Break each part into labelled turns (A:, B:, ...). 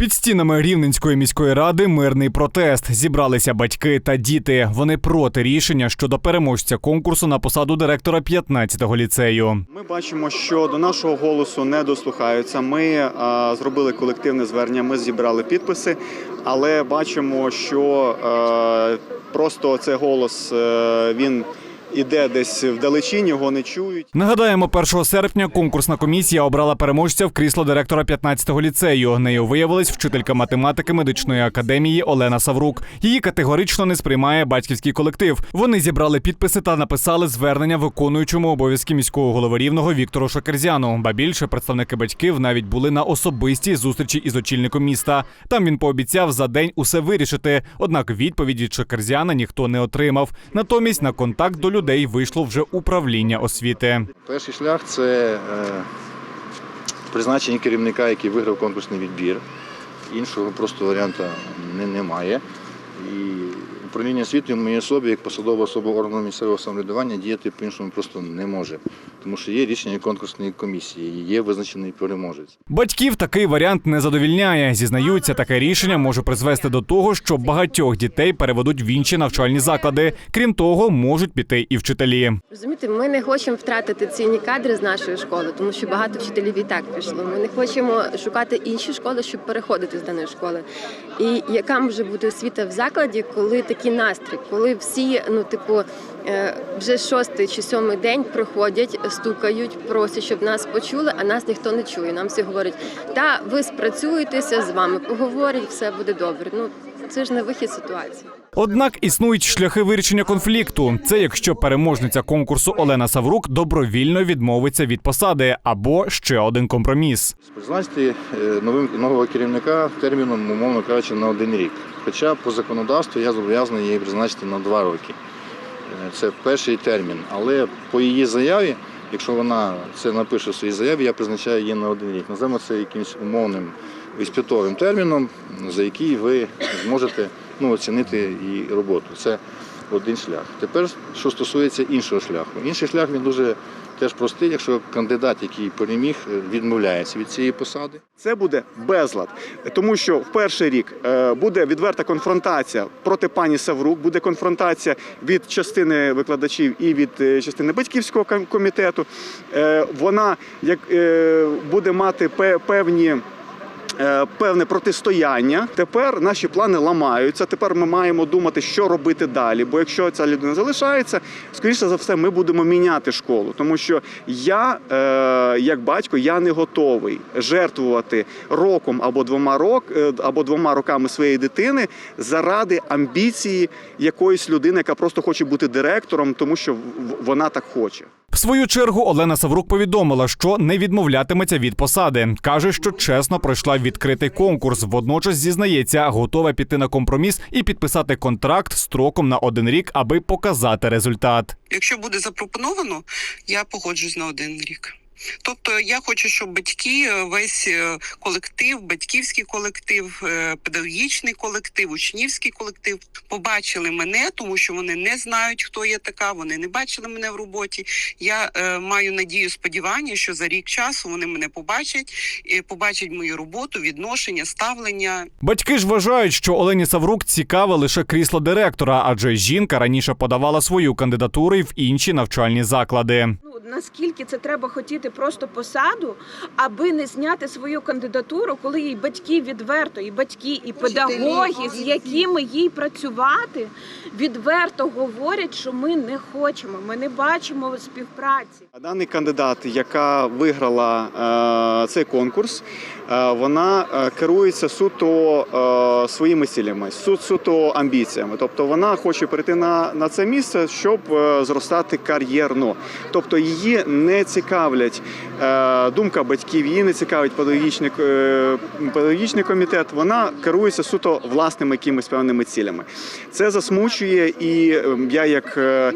A: Під стінами Рівненської міської ради мирний протест. Зібралися батьки та діти. Вони проти рішення щодо переможця конкурсу на посаду директора 15-го ліцею.
B: Ми бачимо, що до нашого голосу не дослухаються. Ми а, зробили колективне звернення, ми зібрали підписи, але бачимо, що е, просто цей голос е, він іде десь вдалечінь, його не чують.
A: Нагадаємо, 1 серпня конкурсна комісія обрала переможця в крісло директора 15-го ліцею. Нею виявилась вчителька математики медичної академії Олена Саврук. Її категорично не сприймає батьківський колектив. Вони зібрали підписи та написали звернення виконуючому обов'язки міського голови рівного Віктору Шакерзяну. Ба більше представники батьків навіть були на особистій зустрічі із очільником міста. Там він пообіцяв за день усе вирішити. Однак відповіді від Шакерзяна ніхто не отримав. Натомість на контакт до людей вийшло вже управління освіти.
C: Перший шлях це е, призначення керівника, який виграв конкурсний відбір. Іншого просто варіанту немає. І управління освітою в моїй особі, як посадова особа органу місцевого самоврядування, діяти по-іншому просто не може. Тому що є рішення конкурсної комісії, є визначений переможець.
A: Батьків такий варіант не задовільняє. Зізнаються, таке рішення може призвести до того, що багатьох дітей переведуть в інші навчальні заклади. Крім того, можуть піти і вчителі.
D: Розумієте, ми не хочемо втратити цінні кадри з нашої школи, тому що багато вчителів і так пішло. Ми не хочемо шукати інші школи, щоб переходити з даної школи. І яка може бути освіта в закладі, коли такий настрій, коли всі, ну типу, е, вже шостий чи сьомий день приходять, стукають, просять, щоб нас почули, а нас ніхто не чує. Нам всі говорять, та ви спрацюєтеся з вами, поговорять, все буде добре. Ну це ж не вихід ситуації.
A: Однак існують шляхи вирішення конфлікту. Це якщо переможниця конкурсу Олена Саврук добровільно відмовиться від посади або ще один компроміс.
C: Призначити е, новим нового керівника терміном, умовно кажучи, на один рік. Хоча по законодавству я зобов'язаний її призначити на два роки. Е, Це перший термін. Але по її заяві, якщо вона це напише в своїй заяві, я призначаю її на один рік. Називаємо це якимось умовним іспитовим терміном, за який ви зможете ну, оцінити її роботу. Це один шлях. Тепер, що стосується іншого шляху. Інший шлях він дуже теж простий, якщо кандидат, який переміг, е, відмовляється від цієї посади.
B: Це буде безлад, тому що в перший рік е, буде відверта конфронтація проти пані Саврук, буде конфронтація від частини викладачів і від е, частини батьківського ком- комітету. Вона як буде мати пе- певні. Е, Певне протистояння. Тепер наші плани ламаються. Тепер ми маємо думати, що робити далі. Бо якщо ця людина залишається, скоріше за все, ми будемо міняти школу. Тому що я, е, як батько, я не готовий жертвувати роком або двома рок е, або двома роками своєї дитини заради амбіції якоїсь людини, яка просто хоче бути директором, тому що вона так хоче.
A: В свою чергу Олена Саврук повідомила, що не відмовлятиметься від посади. каже, що чесно пройшла відкритий конкурс. Водночас зізнається, готова піти на компроміс і підписати контракт строком на один рік, аби показати результат.
E: Якщо буде запропоновано, я погоджусь на один рік. Тобто я хочу, щоб батьки, е, весь е, колектив, батьківський колектив, педагогічний колектив, учнівський колектив побачили мене, тому що вони не знають, хто я така. Вони не бачили мене в роботі. Я е, маю надію, сподівання, що за рік часу вони мене побачать, і побачать мою роботу, відношення, ставлення.
A: Батьки ж вважають, що Олені Саврук цікаве лише крісло директора, адже жінка раніше подавала свою кандидатуру й в інші навчальні заклади.
F: Наскільки це треба хотіти просто посаду, аби не зняти свою кандидатуру, коли їй батьки відверто, і батьки, і педагоги, з якими їй працювати, відверто говорять, що ми не хочемо, ми не бачимо співпраці.
B: Даний кандидат, яка виграла е, цей конкурс, е, вона е, керується суто е, своїми цілями, суто амбіціями. Тобто вона хоче перейти на, на це місце, щоб е, зростати кар'єрно. Тобто її не цікавлять е, думка батьків, її не цікавить педагогічний, е, педагогічний комітет. Вона керується суто власними якимись певними цілями. Це засмучує, і е, я, як е,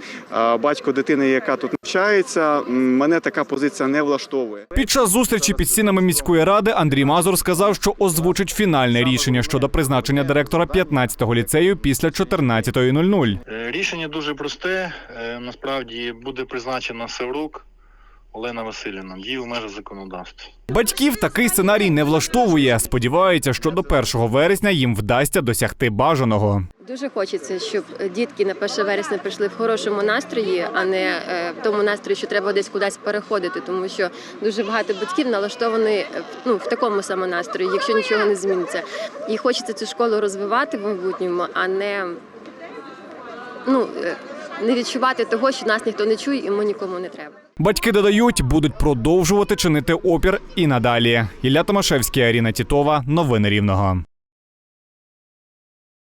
B: батько дитини, яка тут навчається, мене така позиція не влаштовує.
A: Під час зустрічі під стінами міської ради Андрій Мазур сказав, що озвучить фінальне рішення щодо призначення директора 15-го ліцею після 14.00.
G: Е, Рішення дуже просте. Насправді буде призначена Саврук.
C: Олена Васильівна, дії в межах законодавства.
A: Батьків такий сценарій не влаштовує. Сподіваються, що до 1 вересня їм вдасться досягти бажаного.
D: Дуже хочеться, щоб дітки на 1 вересня прийшли в хорошому настрої, а не е, в тому настрої, що треба десь кудись переходити, тому що дуже багато батьків налаштовані е, в- ну, в такому самому настрої, якщо нічого не зміниться. І хочеться цю школу розвивати в майбутньому, а не, ну, е, не відчувати того, що нас ніхто не чує і ми нікому не треба.
A: Батьки додають, будуть продовжувати чинити опір і надалі. Ілля Томашевський, Аріна Тітова. Новини Рівного.